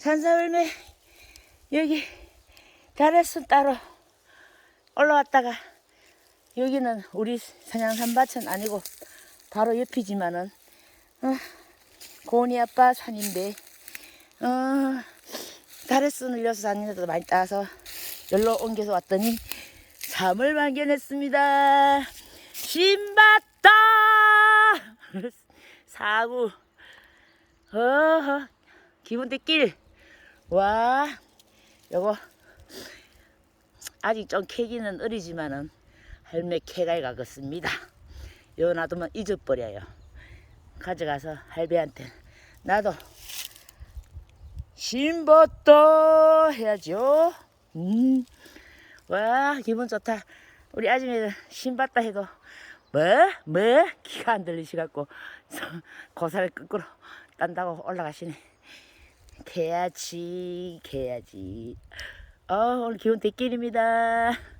산사울매 여기 가래순 따로 올라왔다가 여기는 우리 선양산 밭은 아니고 바로 옆이지만은 어, 고은이 아빠 산인데 어, 가래순을 여기서 다니면서 많이 따서 열로 옮겨서 왔더니 삼을 발견했습니다. 신봤다! 사구. 어허. 기분 대길 와 요거 아직 좀 캐기는 어리지만은 할매 캐갈 가겠습니다. 요 놔두면 잊어버려요. 가져가서 할배한테 나도 신봤다 해야죠. 음. 와 기분 좋다. 우리 아줌마는 신봤다 해도 뭐? 뭐? 귀가 안 들리시갖고 고사를 거꾸로 딴다고 올라가시네. 개야지 개야지. 어 오늘 기운 대길입니다.